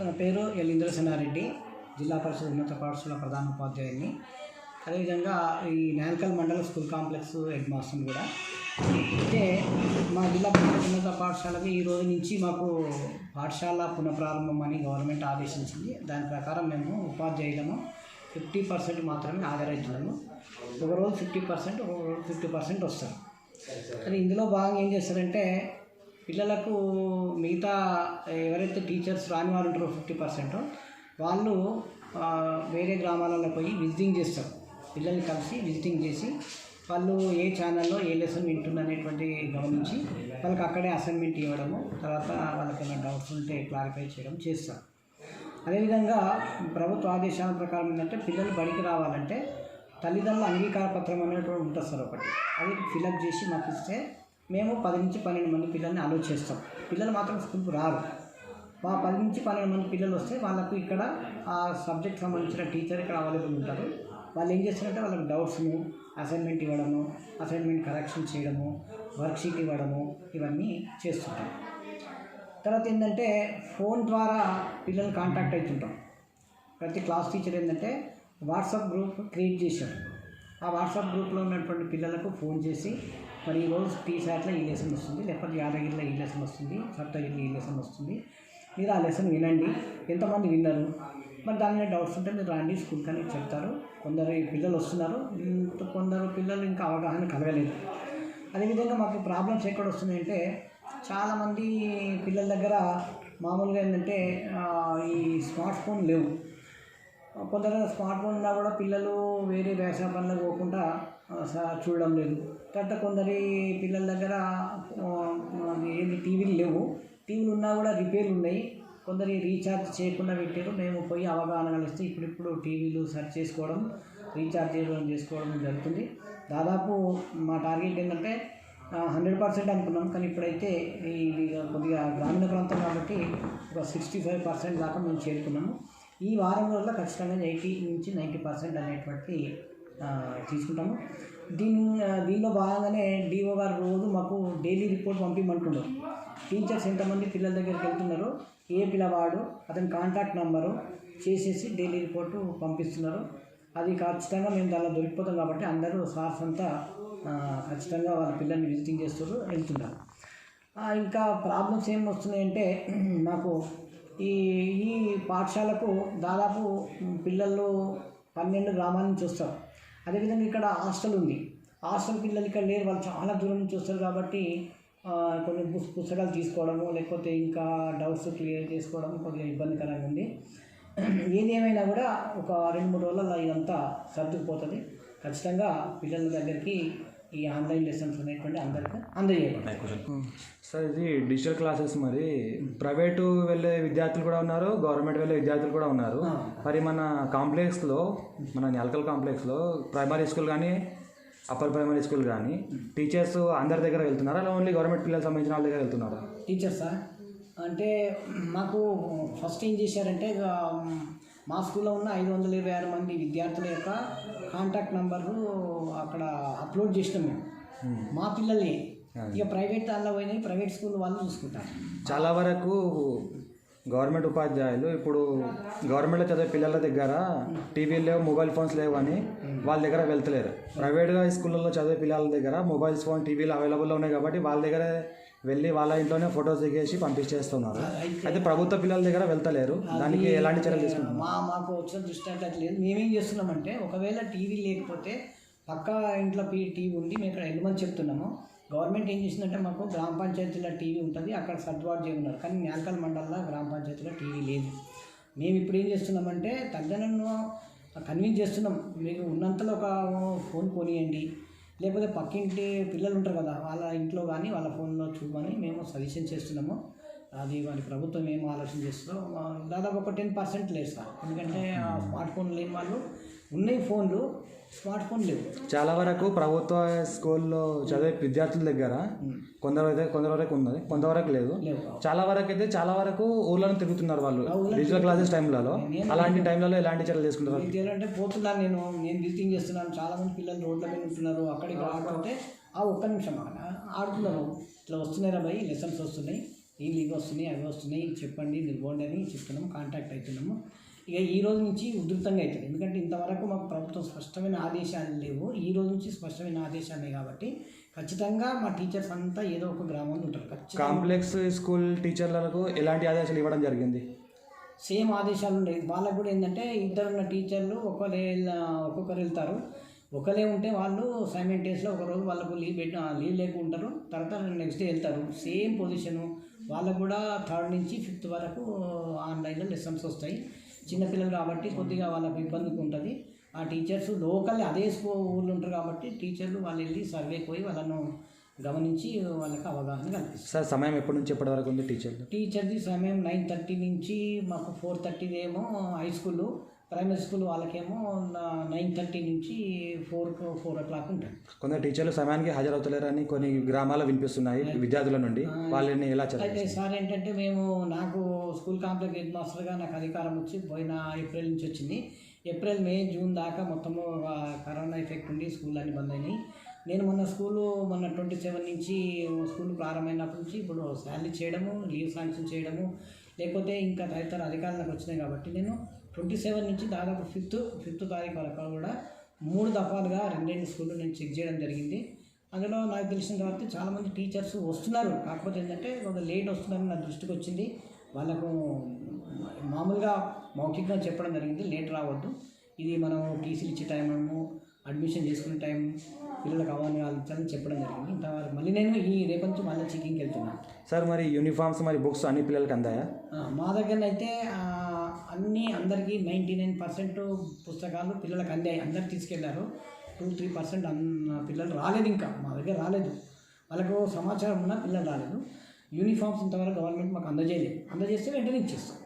నా పేరు ఎల్ ఇంద్రసేనారెడ్డి జిల్లా పరిషత్ ఉన్నత పాఠశాల ప్రధాన ఉపాధ్యాయుని అదేవిధంగా ఈ నాయకల్ మండల స్కూల్ కాంప్లెక్స్ హెడ్ మాస్టర్ కూడా. అయితే మా జిల్లా పరిషత్ ఉన్నత పాఠశాలకి ఈ రోజు నుంచి మాకు పాఠశాల పునఃప్రారంభం అని గవర్నమెంట్ ఆదేశించింది. దాని ప్రకారం మేము ఉపాధ్యాయులము ఫిఫ్టీ పర్సెంట్ మాత్రమే హాజరవుతున్నాము. ఒకరోజు ఫిఫ్టీ పర్సెంట్ ఒకరోజు ఫిఫ్టీ పర్సెంట్ వస్తారు. కానీ ఇందులో భాగంగా ఏం చేస్తారంటే పిల్లలకు మిగతా ఎవరైతే టీచర్స్ రాని వారు ఉంటారో ఫిఫ్టీ పర్సెంట్ వాళ్ళు వేరే గ్రామాలలో పోయి విజిటింగ్ చేస్తారు. పిల్లల్ని కలిసి విజిటింగ్ చేసి వాళ్ళు ఏ ఛానల్లో ఏ లెసన్ వింటున్ననేటువంటి గమనించి వాళ్ళకి అక్కడే అసైన్మెంట్ ఇవ్వడము తర్వాత వాళ్ళకి ఏమైనా డౌట్స్ ఉంటే క్లారిఫై చేయడం చేస్తారు. అదేవిధంగా ప్రభుత్వ ఆదేశాల ప్రకారం ఏంటంటే పిల్లలు బడికి రావాలంటే తల్లిదండ్రుల అంగీకార పత్రం అనేటువంటి ఉంటుంది సార్ ఒకటి. అది ఫిలప్ చేసి మాకు ఇస్తే మేము పది నుంచి పన్నెండు మంది పిల్లల్ని అలో చేస్తాం. పిల్లలు మాత్రం స్కూల్కి రారు. మా పది నుంచి పన్నెండు మంది పిల్లలు వస్తే వాళ్ళకు ఇక్కడ ఆ సబ్జెక్ట్ సంబంధించిన టీచర్ ఇక్కడ అవైలబుల్ ఉంటారు. వాళ్ళు ఏం చేస్తారంటే వాళ్ళకి డౌట్స్ను అసైన్మెంట్ ఇవ్వడము అసైన్మెంట్ కరెక్షన్ చేయడము వర్క్షీట్ ఇవ్వడము ఇవన్నీ చేస్తుంటాం. తర్వాత ఏంటంటే ఫోన్ ద్వారా పిల్లల్ని కాంటాక్ట్ అవుతుంటాం ప్రతి క్లాస్ టీచర్ ఏంటంటే వాట్సాప్ గ్రూప్ క్రియేట్ చేశారు. ఆ వాట్సాప్ గ్రూప్లో ఉన్నటువంటి పిల్లలకు ఫోన్ చేసి మరి ఈరోజు టీ శాట్లో ఈ లెసన్ వస్తుంది లేకపోతే యాదగిరిలో ఈ లెసన్ వస్తుంది సప్తగిరిలో ఈ లెసన్ వస్తుంది. మీరు ఆ లెసన్ వినండి. ఎంతమంది విన్నారు? మరి దాని మీద డౌట్స్ ఉంటే మీరు రండి స్కూల్ కానీ చెప్తారు. కొందరు పిల్లలు వస్తున్నారు. ఇంత కొందరు పిల్లలు ఇంకా అవగాహన కలగలేదు. అదేవిధంగా మాకు ప్రాబ్లమ్స్ ఎక్కడ వస్తున్నాయంటే చాలామంది పిల్లల దగ్గర మామూలుగా ఏంటంటే ఈ స్మార్ట్ ఫోన్ లేవు. కొందరు స్మార్ట్ ఫోన్ ఉన్నా కూడా పిల్లలు వేరే వ్యవసాయ పనులకు పోకుండా చూడడం లేదు. తర్వాత కొందరి పిల్లల దగ్గర ఏమి టీవీలు లేవు. టీవీలు ఉన్నా కూడా రిపేర్లు ఉన్నాయి. కొందరి రీఛార్జ్ చేయకుండా పెట్టారు. మేము పోయి అవగాహన కలిస్తే ఇప్పుడిప్పుడు టీవీలు సెర్చ్ చేసుకోవడం రీఛార్జ్ చేయడం చేసుకోవడం జరుగుతుంది. దాదాపు మా టార్గెట్ ఏంటంటే హండ్రెడ్ పర్సెంట్ అనుకున్నాం. కానీ ఇప్పుడైతే ఇది కొద్దిగా గ్రామీణ ప్రాంతం కాబట్టి ఒక సిక్స్టీ ఫైవ్ పర్సెంట్ దాకా మేము చేరుకున్నాము. ఈ వారం రోజుల్లో ఖచ్చితంగా ఎయిటీ నుంచి నైంటీ పర్సెంట్ అనేటువంటి తీసుకుంటాము. దీని దీనిలో భాగంగానే డిఓ గారు రోజు మాకు డైలీ రిపోర్ట్ పంపించమంటున్నారు టీచర్స్ ఎంతమంది పిల్లల దగ్గరికి వెళ్తున్నారు ఏ పిల్లవాడు అతని కాంటాక్ట్ నెంబరు చేసేసి డైలీ రిపోర్టు పంపిస్తున్నారు. అది ఖచ్చితంగా మేము దానిలో దొరికిపోతాం కాబట్టి అందరూ సార్స్ అంతా ఖచ్చితంగా వాళ్ళ పిల్లల్ని విజిటింగ్ చేస్తారు వెళ్తున్నారు. ఇంకా ప్రాబ్లమ్స్ ఏం వస్తున్నాయంటే మాకు ఈ ఈ పాఠశాలకు దాదాపు పిల్లలు పన్నెండు గ్రామాల నుంచి వస్తారు. అదేవిధంగా ఇక్కడ హాస్టల్ ఉంది. హాస్టల్ పిల్లలు ఇక్కడ లేరు. వాళ్ళు చాలా దూరం నుంచి వస్తారు కాబట్టి కొన్ని పుస్తకాలు తీసుకోవడము లేకపోతే ఇంకా డౌట్స్ క్లియర్ చేసుకోవడం కొద్దిగా ఇబ్బందికరంగా ఉంది. ఏదేమైనా కూడా ఒక రెండు మూడు రోజులలో ఇదంతా సర్దుకుపోతుంది. ఖచ్చితంగా పిల్లల దగ్గరికి ఈ ఆన్లైన్ లెసన్స్ అనేటువంటి అందరికీ అందజేయబడతాయి సార్ ఇది డిజిటల్ క్లాసెస్ మరి. ప్రైవేటు వెళ్ళే విద్యార్థులు కూడా ఉన్నారు గవర్నమెంట్ వెళ్ళే విద్యార్థులు కూడా ఉన్నారు. మరి మన కాంప్లెక్స్లో మన నెలకల్ కాంప్లెక్స్లో ప్రైమరీ స్కూల్ కానీ అప్పర్ ప్రైమరీ స్కూల్ కానీ టీచర్స్ అందరి దగ్గర వెళ్తున్నారా? అలా ఓన్లీ గవర్నమెంట్ పిల్లలకు సంబంధించిన వాళ్ళ దగ్గర వెళ్తున్నారా? టీచర్సా అంటే మాకు ఫస్ట్ ఏం చేశారంటే ఇక, మ్, స్కూల్లో ఉన్న ఐదు వందల ఇరవై ఆరు మంది విద్యార్థుల యొక్క కాంటాక్ట్ నెంబర్లు అక్కడ అప్లోడ్ చేసినాం మేము. మా పిల్లల్ని ఇక ప్రైవేట్ దానిలో పోయినాయి ప్రైవేట్ స్కూల్ వాళ్ళు చూసుకుంటారు. చాలా వరకు గవర్నమెంట్ ఉపాధ్యాయులు ఇప్పుడు గవర్నమెంట్లో చదివే పిల్లల దగ్గర టీవీలు లేవు మొబైల్ ఫోన్స్ లేవు అని వాళ్ళ దగ్గర వెళ్తలేరు. ప్రైవేట్గా స్కూళ్ళలో చదివే పిల్లల దగ్గర మొబైల్స్ ఫోన్ టీవీలు అవైలబుల్లో ఉన్నాయి కాబట్టి వాళ్ళ దగ్గర వెళ్ళి వాళ్ళ ఇంట్లోనే ఫొటోస్ దిగేసి పంపించేస్తున్నారు. అయితే ప్రభుత్వ పిల్లల దగ్గర వెళ్తలేరు. దానికి ఎలాంటి చర్యలు తీసుకుంటున్నారు? మా మాకు వచ్చిన దృష్టి అంటే అది లేదు. మేమేం చేస్తున్నామంటే ఒకవేళ టీవీ లేకపోతే పక్క ఇంట్లో టీవీ ఉంది మేము ఇక్కడ వెళ్ళమని చెప్తున్నాము. గవర్నమెంట్ ఏం చేసిందంటే మాకు గ్రామ పంచాయతీలో టీవీ ఉంటుంది అక్కడ సర్దుబాటు చేయమన్నారు. కానీ నేల్కల్ మండలంలో గ్రామ పంచాయతీలో టీవీ లేదు. మేము ఇప్పుడు ఏం చేస్తున్నామంటే తగ్గనను కన్విన్స్ చేస్తున్నాం. మీకు ఉన్నంతలో ఒక ఫోన్ కొనియండి. లేకపోతే పక్కింటి పిల్లలు ఉంటారు కదా వాళ్ళ ఇంట్లో కానీ వాళ్ళ ఫోన్లో చూడమని మేము సజెషన్ చేస్తున్నాము. అది మరి ప్రభుత్వం ఏం ఆలోచన చేస్తుందో దాదాపు ఒక టెన్ పర్సెంట్ లేదు సార్. ఎందుకంటే ఆ స్మార్ట్ ఫోన్ లేని వాళ్ళు ఉన్నాయి ఫోన్లు స్మార్ట్ ఫోన్ లేవు. చాలా వరకు ప్రభుత్వ స్కూల్లో చదివే విద్యార్థుల దగ్గర కొందరు అయితే కొందరు వరకు ఉన్నది కొంతవరకు లేదు. చాలా వరకు అయితే చాలా వరకు ఊర్లను తిరుగుతున్నారు వాళ్ళు. డిజిటల్ క్లాసెస్ టైంలలో అలాంటి టైంలలో ఎలాంటి చర్యలు తీసుకుంటారు? తెలియాలంటే పోతున్నాను నేను నేను విజిటింగ్ చేస్తున్నాను. చాలా మంది పిల్లలు రోడ్ల మీద ఉంటున్నారు అక్కడికి ఆడుతుంటే ఆ ఒక్క నిమిషం అక్కడ ఆడుతున్నారు ఇట్లా వస్తున్నారా భయ్ లెసన్స్ వస్తున్నాయి. ఈ లీవ్ వస్తున్నాయి అవి వస్తున్నాయి చెప్పండి మీరు పోండి అని చెప్తున్నాము కాంటాక్ట్ అవుతున్నాము. ఇక ఈ రోజు నుంచి ఉధృతంగా అవుతుంది. ఎందుకంటే ఇంతవరకు మాకు ప్రభుత్వం స్పష్టమైన ఆదేశాలు లేవు. ఈ రోజు నుంచి స్పష్టమైన ఆదేశాలు కాబట్టి ఖచ్చితంగా మా టీచర్స్ అంతా ఏదో ఒక గ్రామంలో ఉంటారు. కాంప్లెక్స్ స్కూల్ టీచర్లకు ఎలాంటి ఆదేశాలు ఇవ్వడం జరిగింది? సేమ్ ఆదేశాలు ఉండేవి. వాళ్ళకు కూడా ఏంటంటే ఇద్దరు ఉన్న టీచర్లు ఒకరు ఒక్కొక్కరు వెళ్తారు. ఒకరే ఉంటే వాళ్ళు సైమెంటేస్లో ఒక రోజు వాళ్ళకు లీవ్ పెట్టి లీవ్ లేకుంటారు. తర్వాత నెక్స్ట్ డే వెళ్తారు. సేమ్ పొజిషను వాళ్ళకు కూడా థర్డ్ నుంచి ఫిఫ్త్ వరకు ఆన్లైన్లో లెసన్స్ వస్తాయి. చిన్నపిల్లలు కాబట్టి కొద్దిగా వాళ్ళకు ఇబ్బందిగా ఉంటుంది. ఆ టీచర్స్ లోకల్ అదే స్కూల్ ఊళ్ళో ఉంటారు కాబట్టి టీచర్లు వాళ్ళు వెళ్ళి సర్వేకి పోయి వాళ్ళను గమనించి వాళ్ళకి అవగాహన కల్పిస్తారు. సార్ సమయం ఎప్పటి నుంచి ఎప్పటి వరకు ఉంది టీచర్లు? టీచర్ది సమయం నైన్ థర్టీ నుంచి మాకు ఫోర్ థర్టీది ఏమో హై స్కూల్. ప్రైమరీ స్కూల్ వాళ్ళకేమో నైన్ థర్టీ నుంచి ఫోర్ ఫోర్ ఓ క్లాక్ ఉంటుంది కొందరు టీచర్లు సమయానికి హాజరవుతలేరని కొన్ని గ్రామాల్లో వినిపిస్తున్నాయి విద్యార్థుల నుండి. వాళ్ళని ఎలా అయితే సార్ ఏంటంటే మేము నాకు స్కూల్ కాంప్లెక్స్ హెడ్ మాస్టర్గా నాకు అధికారం వచ్చి పోయిన ఏప్రిల్ నుంచి వచ్చింది. ఏప్రిల్ మే జూన్ దాకా మొత్తము కరోనా ఎఫెక్ట్ ఉండి స్కూల్ అన్ని బంద్ అయినాయి. నేను మొన్న స్కూలు మొన్న ట్వంటీ సెవెన్ నుంచి స్కూల్ ప్రారంభమైనప్పటి నుంచి ఇప్పుడు శాలరీ చేయడము లీవ్ శాంక్షన్ చేయడము లేకపోతే ఇంకా తదితర అధికారులకు వచ్చినాయి కాబట్టి నేను ట్వంటీ సెవెన్ నుంచి దాదాపు ఫిఫ్త్ ఫిఫ్త్ తారీఖు వరకు కూడా మూడు దఫాలుగా రెండేళ్ళు స్కూళ్ళు నేను చెక్ చేయడం జరిగింది. అందులో నాకు తెలిసిన తర్వాత చాలామంది టీచర్స్ వస్తున్నారు. కాకపోతే ఏంటంటే కొంత లేట్ వస్తున్నారని నా దృష్టికి వచ్చింది. వాళ్ళకు మామూలుగా మౌఖికంగా చెప్పడం జరిగింది. లేట్ రావద్దు. ఇది మనం టీసీలు ఇచ్చే టైం అడ్మిషన్ చేసుకునే టైం పిల్లలకు అవన్నీ వాళ్ళని చెప్పడం జరిగింది. ఇంతవరకు మళ్ళీ నేను ఈ రేపటి నుంచి మళ్ళీ చెకింగ్కి వెళ్తున్నాను సార్ మరి యూనిఫామ్స్ మరి బుక్స్ అన్ని పిల్లలకి అందాయా? మా దగ్గర అయితే అన్నీ అందరికీ నైంటీ నైన్ పర్సెంట్ పుస్తకాలు పిల్లలకు అందాయి. అందరు తీసుకెళ్ళారు. టూ త్రీ పర్సెంట్ అన్న పిల్లలు రాలేదు ఇంకా. మా దగ్గర రాలేదు. వాళ్ళకు సమాచారం ఉన్నా పిల్లలు రాలేదు. యూనిఫామ్స్ ఇంతవరకు గవర్నమెంట్ మాకు అందజేయలేదు. అందజేస్తే వెంటనే ఇచ్చేస్తాం.